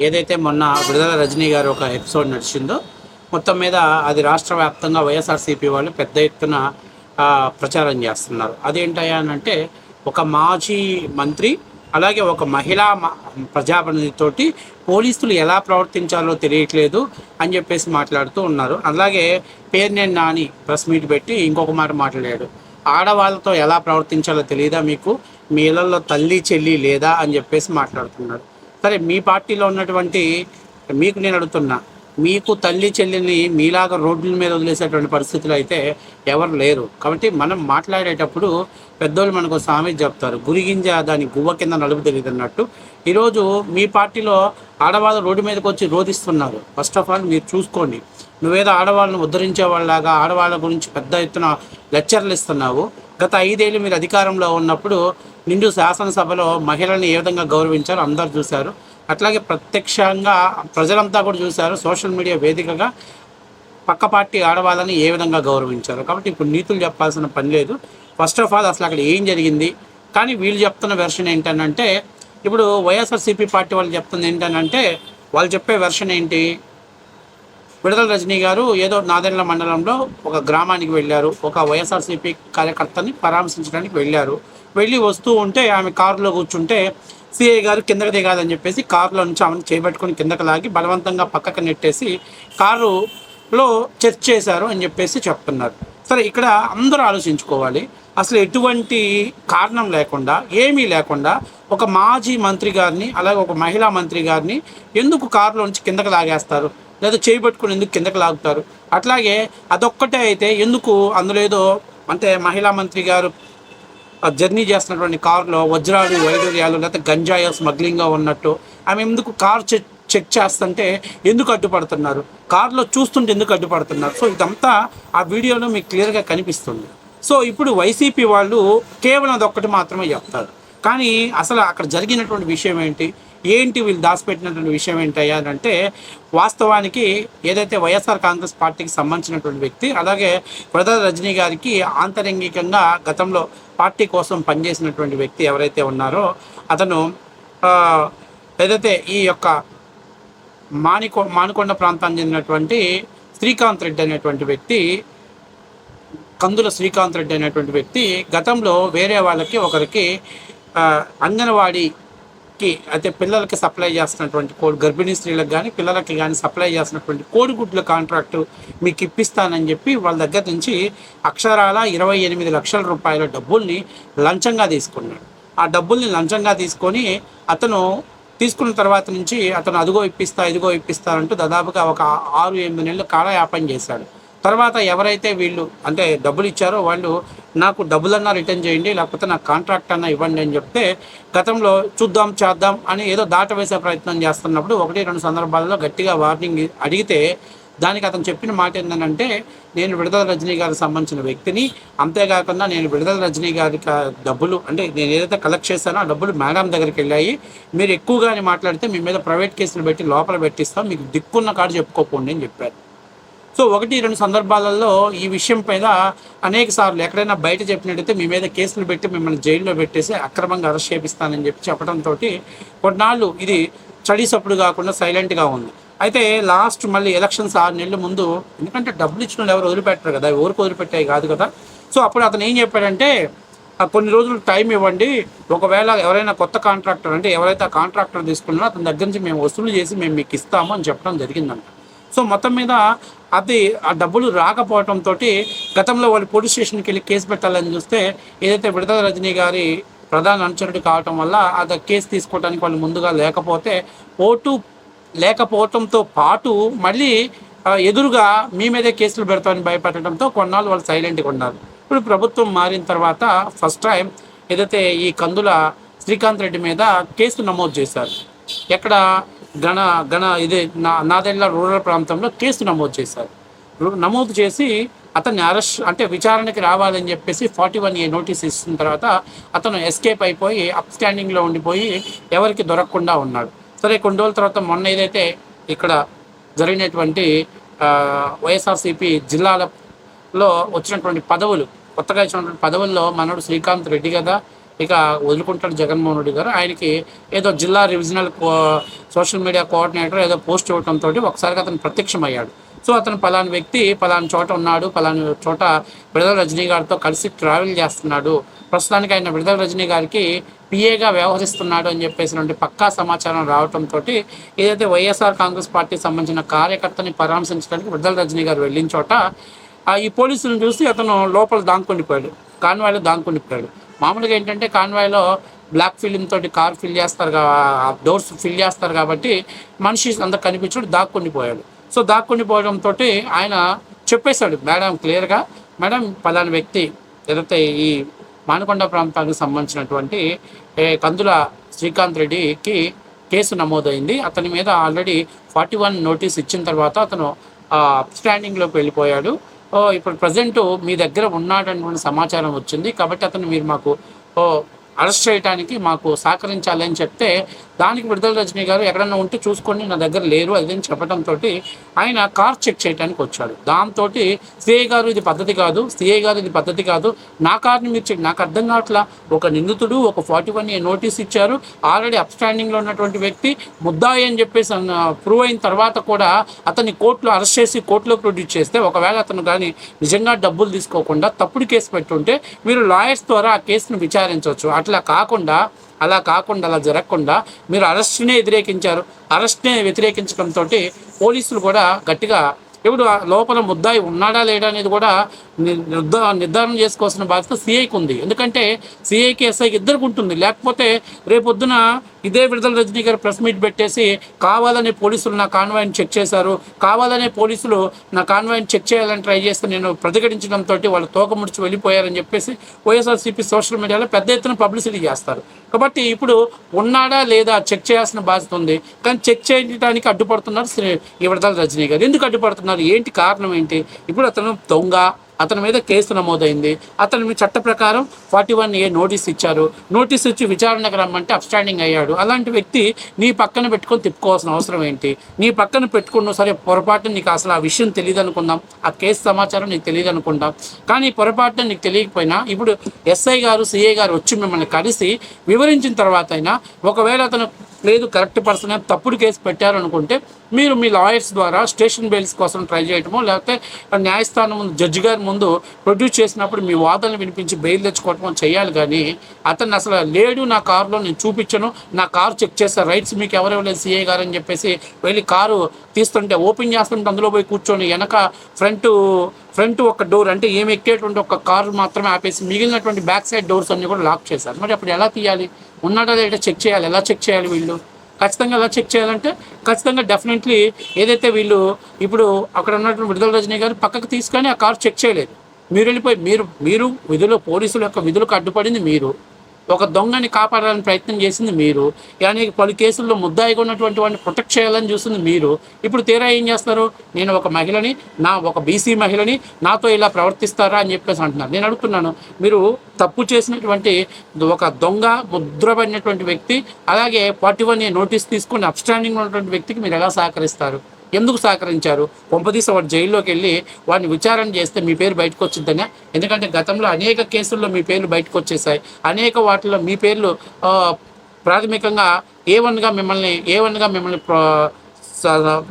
ఏదైతే మొన్న విడుదల రజనీ గారు ఒక ఎపిసోడ్ నడిచిందో మొత్తం మీద అది రాష్ట్ర వ్యాప్తంగా వైఎస్ఆర్సీపీ వాళ్ళు పెద్ద ఎత్తున ప్రచారం చేస్తున్నారు. అదేంటయ్యా అంటే ఒక మాజీ మంత్రి అలాగే ఒక మహిళా ప్రజాప్రతినిధితోటి పోలీసులు ఎలా ప్రవర్తించాలో తెలియట్లేదు అని చెప్పేసి మాట్లాడుతూ ఉన్నారు. అలాగే పేర్నేని నాని ప్రెస్ మీట్ పెట్టి ఇంకొక మాట మాట్లాడాడు. ఆడవాళ్ళతో ఎలా ప్రవర్తించాలో తెలియదా మీకు? మీ ఇళ్ళలో తల్లి చెల్లి లేదా అని చెప్పేసి మాట్లాడుతున్నారు. సరే మీ పార్టీలో ఉన్నటువంటి మీకు నేను అడుగుతున్నా మీకు తల్లి చెల్లిని మీలాగా రోడ్ల మీద వదిలేసేటువంటి పరిస్థితులు అయితే ఎవరు లేరు. కాబట్టి మనం మాట్లాడేటప్పుడు పెద్దోళ్ళు మనకు సామె చెప్తారు గురిగింజ దాని గువ్వ కింద నలుపు తెలియదు అన్నట్టు. ఈరోజు మీ పార్టీలో ఆడవాళ్ళు రోడ్డు మీదకి వచ్చి రోధిస్తున్నారు. ఫస్ట్ ఆఫ్ ఆల్ మీరు చూసుకోండి. నువ్వేదో ఆడవాళ్ళని ఉద్ధరించేవాళ్ళలాగా ఆడవాళ్ళ గురించి పెద్ద ఎత్తున లెక్చర్లు ఇస్తున్నావు. గత ఐదేళ్ళు మీరు అధికారంలో ఉన్నప్పుడు నిండు శాసనసభలో మహిళల్ని ఏ విధంగా గౌరవించారో అందరు చూశారు. అట్లాగే ప్రత్యక్షంగా ప్రజలంతా కూడా చూశారు. సోషల్ మీడియా వేదికగా పక్క పార్టీ ఆడవాళ్ళని ఏ విధంగా గౌరవించారు. కాబట్టి ఇప్పుడు నీతులు చెప్పాల్సిన పని లేదు. ఫస్ట్ ఆఫ్ ఆల్ అసలు అక్కడ ఏం జరిగింది? కానీ వీళ్ళు చెప్తున్న వెర్షన్ ఏంటనంటే ఇప్పుడు వైఎస్ఆర్సీపీ పార్టీ వాళ్ళు చెప్తుంది ఏంటనంటే వాళ్ళు చెప్పే వెర్షన్ ఏంటి? విడుదల రజనీ గారు ఏదో నాదెండ్ల మండలంలో ఒక గ్రామానికి వెళ్ళారు. ఒక వైఎస్ఆర్సీపీ కార్యకర్తని పరామర్శించడానికి వెళ్ళారు. వెళ్ళి వస్తూ ఉంటే ఆమె కారులో కూర్చుంటే సిఐ గారు కిందకి దిగాదని చెప్పేసి కారులో నుంచి ఆమెను చేపట్టుకుని కిందకి లాగి బలవంతంగా పక్కకు నెట్టేసి కారులో చర్చ చేశారు అని చెప్పేసి చెప్తున్నారు. సరే ఇక్కడ అందరూ ఆలోచించుకోవాలి. అసలు ఎటువంటి కారణం లేకుండా ఏమీ లేకుండా ఒక మాజీ మంత్రి గారిని అలాగే ఒక మహిళా మంత్రి గారిని ఎందుకు కారులో నుంచి కిందకి లాగేస్తారు? లేదా చేయబట్టుకుని ఎందుకు కిందకి లాగుతారు? అట్లాగే అదొక్కటే అయితే ఎందుకు అందులో ఏదో అంటే మహిళా మంత్రి గారు జర్నీ చేస్తున్నటువంటి కారులో వజ్రాలు వైడూర్యాలు లేకపోతే గంజాయో స్మగ్లింగ్గా ఉన్నట్టు ఆమె ఎందుకు కార్ చెక్ చెక్ చేస్తుంటే ఎందుకు అడ్డుపడుతున్నారు? కారులో చూస్తుంటే ఎందుకు అడ్డుపడుతున్నారు? సో ఇదంతా ఆ వీడియోలో మీకు క్లియర్గా కనిపిస్తుంది. సో ఇప్పుడు వైసీపీ వాళ్ళు కేవలం అదొక్కటి మాత్రమే చెప్తారు. కానీ అసలు అక్కడ జరిగినటువంటి విషయం ఏంటి? ఏంటి వీళ్ళు దాచిపెట్టినటువంటి విషయం ఏంటయ్యా అని అంటే వాస్తవానికి ఏదైతే వైఎస్ఆర్ కాంగ్రెస్ పార్టీకి సంబంధించినటువంటి వ్యక్తి అలాగే ప్రధాన రజనీ గారికి ఆంతరంగికంగా గతంలో పార్టీ కోసం పనిచేసినటువంటి వ్యక్తి ఎవరైతే ఉన్నారో అతను ఏదైతే ఈ యొక్క మానికొ మానుకొండ ప్రాంతానికి చెందినటువంటి శ్రీకాంత్ రెడ్డి అనేటువంటి వ్యక్తి కందుల శ్రీకాంత్ రెడ్డి అనేటువంటి వ్యక్తి గతంలో వేరే వాళ్ళకి ఒకరికి అంగన్వాడీ అంగన్వాడీకి అయితే పిల్లలకి సప్లై చేస్తున్నటువంటి కోడి గర్భిణీ స్త్రీలకు కానీ పిల్లలకి కానీ సప్లై చేస్తున్నటువంటి కోడిగుడ్ల కాంట్రాక్టు మీకు ఇప్పిస్తానని చెప్పి వాళ్ళ దగ్గర నుంచి అక్షరాల ఇరవై ఎనిమిది లక్షల రూపాయల డబ్బుల్ని లంచంగా తీసుకున్నాడు. ఆ డబ్బుల్ని లంచంగా తీసుకొని అతను తీసుకున్న తర్వాత నుంచి అతను అదిగో ఇప్పిస్తా ఇదిగో ఇప్పిస్తా అంటూ దాదాపుగా ఒక ఆరు ఎనిమిది నెలలు కాలయాపన చేశాడు. తర్వాత ఎవరైతే వీళ్ళు అంటే డబ్బులు ఇచ్చారో వాళ్ళు నాకు డబ్బులన్నా రిటర్న్ చేయండి లేకపోతే నాకు కాంట్రాక్ట్ అన్నా ఇవ్వండి అని చెప్తే గతంలో చూద్దాం చేద్దాం అని ఏదో దాటవేసే ప్రయత్నం చేస్తున్నప్పుడు ఒకటి రెండు సందర్భాల్లో గట్టిగా వార్నింగ్ అడిగితే దానికి అతను చెప్పిన మాట ఏంటంటే నేను విడుదల రజనీ గారికి సంబంధించిన వ్యక్తిని అంతేకాకుండా నేను విడుదల రజనీ గారికి డబ్బులు అంటే నేను ఏదైతే కలెక్ట్ చేశానో ఆ డబ్బులు మేడం దగ్గరికి వెళ్ళాయి. మీరు ఎక్కువగానే మాట్లాడితే మీ మీద ప్రైవేట్ కేసులు పెట్టి లోపల పెట్టిస్తాం మీకు దిక్కున్న కాడ చెప్పుకోకండి అని చెప్పారు. సో ఒకటి రెండు సందర్భాలలో ఈ విషయం పైన అనేక సార్లు ఎక్కడైనా బయట చెప్పినట్టయితే మీ మీద కేసులు పెట్టి మిమ్మల్ని జైల్లో పెట్టేసి అక్రమంగా అరెస్ట్ చేపిస్తానని చెప్పి చెప్పడంతో కొన్నాళ్ళు ఇది స్టడీస్ అప్పుడు కాకుండా సైలెంట్గా ఉంది. అయితే లాస్ట్ మళ్ళీ ఎలక్షన్స్ ఆరు నెలల ముందు ఎందుకంటే డబ్బులు ఇచ్చిన వాళ్ళు ఎవరు వదిలిపెట్టరు కదా ఎవరికి వదిలిపెట్టాయి కాదు కదా. సో అప్పుడు అతను ఏం చెప్పాడంటే "ఆ, కొన్ని రోజులు టైం ఇవ్వండి ఒకవేళ ఎవరైనా కొత్త కాంట్రాక్టర్ అంటే ఎవరైతే ఆ కాంట్రాక్టర్ తీసుకున్నారో అతని దగ్గర నుంచి మేము వసూలు చేసి మేము మీకు ఇస్తాము అని చెప్పడం జరిగిందంట. సో మొత్తం మీద అది ఆ డబ్బులు రాకపోవడంతో గతంలో వాళ్ళు పోలీస్ స్టేషన్కి వెళ్ళి కేసు పెట్టాలని చూస్తే ఏదైతే విడత రజనీ గారి ప్రధాన అనుచరుడు కావటం వల్ల అది కేసు తీసుకోవడానికి వాళ్ళు ముందుగా లేకపోతే ఓటు లేకపోవటంతో పాటు మళ్ళీ ఎదురుగా మీ మీదే కేసులు పెడతామని భయపెట్టడంతో కొన్నాళ్ళు వాళ్ళు సైలెంట్గా ఉన్నారు. ఇప్పుడు ప్రభుత్వం మారిన తర్వాత ఫస్ట్ టైం ఏదైతే ఈ కందుల శ్రీకాంత్ రెడ్డి మీద కేసు నమోదు చేశారు. ఎక్కడ గణ గణ ఇదే నా నాదెళ్ళ రూరల్ ప్రాంతంలో కేసు నమోదు చేశారు. నమోదు చేసి అతన్ని అరెస్ట్ అంటే విచారణకి రావాలని చెప్పేసి ఫార్టీ వన్ ఏ నోటీస్ ఇచ్చిన తర్వాత అతను ఎస్కేప్ అయిపోయి అప్ స్టాండింగ్లో ఉండిపోయి ఎవరికి దొరకకుండా ఉన్నాడు. సరే కొన్ని రోజుల తర్వాత మొన్న ఏదైతే ఇక్కడ జరిగినటువంటి వైఎస్ఆర్సీపీ జిల్లాలలో వచ్చినటువంటి పదవులు కొత్తగా ఇచ్చినటువంటి పదవుల్లో మనోడు శ్రీకాంత్ రెడ్డి కదా ఇక వదులుకుంటాడు జగన్మోహన్ రెడ్డి గారు. ఆయనకి ఏదో జిల్లా రివిజనల్ సోషల్ మీడియా కోఆర్డినేటర్ ఏదో పోస్ట్ ఇవ్వడంతో ఒకసారి అతను ప్రత్యక్షమయ్యాడు. సో అతను పలాని వ్యక్తి పలాని చోట ఉన్నాడు పలాని చోట విడుదల రజనీ గారితో కలిసి ట్రావెల్ చేస్తున్నాడు. ప్రస్తుతానికి ఆయన విడుదల రజనీ గారికి పిఏగా వ్యవహరిస్తున్నాడు అని చెప్పేసినటువంటి పక్కా సమాచారం రావడంతో ఏదైతే వైఎస్ఆర్ కాంగ్రెస్ పార్టీ సంబంధించిన కార్యకర్తని పరామర్శించడానికి విడుదల రజనీ గారు వెళ్ళిన చోట ఈ పోలీసులను చూసి అతను లోపల దాంకుండిపోయాడు కాన్వాయిలో దాంకుండిపోయాడు. మామూలుగా ఏంటంటే కాన్వాయ్లో బ్లాక్ ఫిలిం తోటి కార్ ఫిల్ చేస్తారు డోర్స్ ఫిల్ చేస్తారు కాబట్టి మనిషి అంత కనిపించడు దాక్కుని పోయాడు సో దాక్కుని పోవడంతో ఆయన చెప్పేశాడు మేడం క్లియర్గా? మేడం పలానా వ్యక్తి ఏదైతే ఈ మానకొండ ప్రాంతానికి సంబంధించినటువంటి కందుల శ్రీకాంత్ రెడ్డికి కేసు నమోదైంది. అతని మీద ఆల్రెడీ ఫార్టీ వన్ నోటీస్ ఇచ్చిన తర్వాత అతను స్టాండింగ్లోకి వెళ్ళిపోయాడు. ఇప్పుడు ప్రజెంట్ మీ దగ్గర ఉన్నాడన్నటువంటి సమాచారం వచ్చింది కాబట్టి అతను మీరు మాకు ఓ, అరెస్ట్ చేయడానికి మాకు సహకరించాలి అని చెప్తే దానికి విడుదల రజనీ గారు ఎక్కడన్నా ఉంటే చూసుకోండి నా దగ్గర లేరు అదని చెప్పడంతో ఆయన కార్ చెక్ చేయడానికి వచ్చాడు. దాంతో సిఐ గారు ఇది పద్ధతి కాదు సిఐ గారు ఇది పద్ధతి కాదు. నా కార్ని మీరు చెక్ నాకు అర్థం కావట్లా? ఒక నిందితుడు ఒక ఫార్టీ వన్ ఏ నోటీస్ ఇచ్చారు. ఆల్రెడీ అప్స్టాండింగ్లో ఉన్నటువంటి వ్యక్తి ముద్దాయి అని చెప్పేసి ప్రూవ్ అయిన తర్వాత కూడా అతన్ని కోర్టులో అరెస్ట్ చేసి కోర్టులో ప్రొడ్యూస్ చేస్తే ఒకవేళ అతను కానీ నిజంగా డబ్బులు తీసుకోకుండా తప్పుడు కేసు పెట్టుంటే మీరు లాయర్స్ ద్వారా ఆ కేసును విచారించవచ్చు. అట్లా కాకుండా అలా కాకుండా అలా జరగకుండా మీరు అరెస్ట్నే వ్యతిరేకించారు. అరెస్ట్నే వ్యతిరేకించడంతో పోలీసులు కూడా గట్టిగా ఇప్పుడు ఆ లోపల ముద్దాయి ఉన్నాడా లేడా అనేది కూడా ని- నిర్ధారణ చేసుకోవాల్సిన బాధ్యత సిఐకి ఉంది. ఎందుకంటే సిఐకి ఎస్ఐకి ఇద్దరికి ఉంటుంది. లేకపోతే రేపొద్దున ఇదే విడుదల రజనీ గారు ప్రెస్ మీట్ పెట్టేసి కావాలనే పోలీసులు నా కాన్వాయిని చెక్ చేశారు. కావాలనే పోలీసులు నా కాన్వాయిని చెక్ చేయాలని ట్రై చేస్తే నేను ప్రతిఘటించడంతో వాళ్ళు తోక ముడిచి వెళ్ళిపోయారని చెప్పేసి వైఎస్ఆర్సీపీ సోషల్ మీడియాలో పెద్ద ఎత్తున పబ్లిసిటీ చేస్తారు. కాబట్టి ఇప్పుడు ఉన్నాడా లేదా చెక్ చేయాల్సిన బాధ్యత ఉంది. కానీ చెక్ చేయడానికి అడ్డుపడుతున్నారు శ్రీ- ఈ విడుదల రజనీ గారు. ఎందుకు అడ్డుపడుతున్నారు? ఏంటి కారణం ఏంటి? ఇప్పుడు అతను దొంగ అతని మీద కేసు నమోదైంది. అతని మీద చట్ట ప్రకారం ఫార్టీ వన్ ఏ నోటీస్ ఇచ్చారు. నోటీస్ ఇచ్చి విచారణకు రమ్మంటే అప్స్టాండింగ్ అయ్యాడు. అలాంటి వ్యక్తి నీ పక్కన పెట్టుకొని తిప్పుకోవాల్సిన అవసరం ఏంటి? నీ పక్కన పెట్టుకున్న సరే పొరపాటున నీకు అసలు ఆ విషయం తెలియదు అనుకుందాం. ఆ కేసు సమాచారం నీకు తెలియదు అనుకుందాం. కానీ పొరపాటున నీకు తెలియకపోయినా ఇప్పుడు ఎస్ఐ గారు సిఐ గారు వచ్చి మిమ్మల్ని కలిసి వివరించిన తర్వాత అయినా ఒకవేళ అతను లేదు కరెక్ట్ పర్సన్ తప్పుడు కేసు పెట్టారనుకుంటే మీరు మీ లాయర్స్ ద్వారా స్టేషన్ బెయిల్స్ కోసం ట్రై చేయటమో లేకపోతే న్యాయస్థానం ముందు జడ్జి గారి ముందు ప్రొడ్యూస్ చేసినప్పుడు మీ వాదనలు వినిపించి బెయిల్ తెచ్చుకోవటం చేయాలి కానీ అతను అసలు లేడు నా కారులో నేను చూపించను నా కారు చెక్ చేస్తా రైట్స్ మీకు ఎవరు ఇవ్వలేదు సిఐ గారు అని చెప్పేసి వెళ్ళి కారు తీస్తుంటే ఓపెన్ చేస్తుంటే అందులో పోయి కూర్చొని వెనక ఫ్రంట్ ఫ్రంట్ ఒక డోర్ అంటే ఏమి ఎక్కేటువంటి ఒక కారు మాత్రమే ఆపేసి మిగిలినటువంటి బ్యాక్ సైడ్ డోర్స్ అన్నీ కూడా లాక్ చేశారు. మరి అప్పుడు ఎలా తీయాలి? ఉన్నాడా లేదా చెక్ చేయాలి. ఎలా చెక్ చేయాలి వీళ్ళు? ఖచ్చితంగా ఎలా చెక్ చేయాలంటే ఖచ్చితంగా డెఫినెట్లీ ఏదైతే వీళ్ళు ఇప్పుడు అక్కడ ఉన్నటువంటి విడుదల రజనీ గారు పక్కకు తీసుకొని ఆ కారు చెక్ చేయలేదు. మీరు వెళ్ళిపోయి మీరు మీరు విధులు పోలీసుల యొక్క విధులకు అడ్డుపడింది మీరు. ఒక దొంగని కాపాడాలని ప్రయత్నం చేసింది మీరు. కానీ పలు కేసుల్లో ముద్దాయిగా ఉన్నటువంటి వాడిని ప్రొటెక్ట్ చేయాలని చూస్తుంది మీరు. ఇప్పుడు తీరా ఏం చేస్తారు నేను ఒక మహిళని నా ఒక బీసీ మహిళని నాతో ఇలా ప్రవర్తిస్తారా అని చెప్పేసి అంటున్నారు. నేను అడుగుతున్నాను మీరు తప్పు చేసినటువంటి ఒక దొంగ ముద్రపడినటువంటి వ్యక్తి అలాగే ఫార్టీ వన్ నోటీస్ తీసుకుని అప్స్టాండింగ్ ఉన్నటువంటి వ్యక్తికి మీరు ఎలా సహకరిస్తారు? ఎందుకు సహకరించారు? కొంపదీసి వాడు జైల్లోకి వెళ్ళి వాడిని విచారణ చేస్తే మీ పేరు బయటకు వచ్చిందనే? ఎందుకంటే గతంలో అనేక కేసుల్లో మీ పేర్లు బయటకు వచ్చేసాయి అనేక వాటిలో మీ పేర్లు ప్రాథమికంగా ఏ వన్గా మిమ్మల్ని ఏ వన్గా మిమ్మల్ని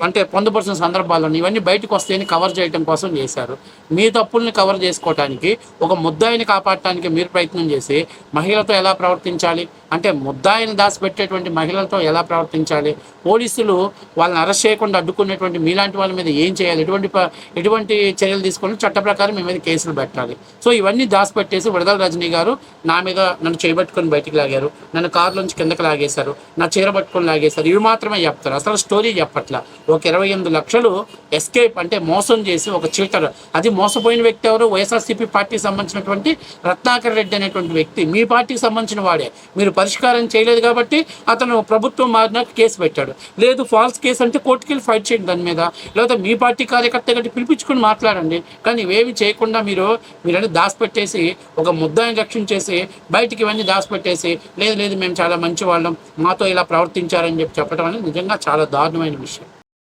అంటే పొందుపరిచిన సందర్భాల్లో ఇవన్నీ బయటకు వస్తాయని కవర్ చేయడం కోసం చేశారు. మీ తప్పుల్ని కవర్ చేసుకోవటానికి ఒక ముద్దాయిని కాపాడటానికి మీరు ప్రయత్నం చేసి మహిళతో ఎలా ప్రవర్తించాలి? అంటే ముద్దాయిని దాచిపెట్టేటువంటి మహిళలతో ఎలా ప్రవర్తించాలి? పోలీసులు వాళ్ళని అరెస్ట్ చేయకుండా అడ్డుకునేటువంటి మీలాంటి వాళ్ళ మీద ఏం చేయాలి? ఎటువంటి ఎటువంటి చర్యలు తీసుకొని చట్ట ప్రకారం మీ మీద కేసులు పెట్టాలి? సో ఇవన్నీ దాచిపెట్టేసి విడదల రజనీ గారు నా మీద నన్ను చేయబట్టుకొని బయటికి లాగారు. నన్ను కారులోంచి కిందకి లాగేశారు. నా చీర పట్టుకొని లాగేశారు. ఇవి మాత్రమే చెప్తారు. అసలు స్టోరీ చెప్పట్ల. ఒక ఇరవై ఎనిమిది లక్షలు ఎస్కేప్ అంటే మోసం చేసి ఒక చీటర్. అది మోసపోయిన వ్యక్తి ఎవరు? వైఎస్ఆర్సీపీ పార్టీకి సంబంధించినటువంటి రత్నాకర్ రెడ్డి అనేటువంటి వ్యక్తి. మీ పార్టీకి సంబంధించిన వాడే. మీరు పరిష్కారం చేయలేదు కాబట్టి అతను ప్రభుత్వం మారినాక కేసు పెట్టాడు. లేదు ఫాల్స్ కేసు అంటే కోర్టుకెళ్ళి ఫైట్ చేయండి దాని మీద. లేదా మీ పార్టీ కార్యకర్త గట్టి పిలిపించుకుని మాట్లాడండి. కానీ ఇవేమి చేయకుండా మీరు మీరన్నీ దాచిపెట్టేసి ఒక ముద్దాయిని రక్షించేసి బయటికి ఇవన్నీ దాచిపెట్టేసి లేదు లేదు మేము చాలా మంచి వాళ్ళం మాతో ఇలా ప్రవర్తించారని చెప్పి చెప్పడం అనేది నిజంగా చాలా దారుణమైన విషయం.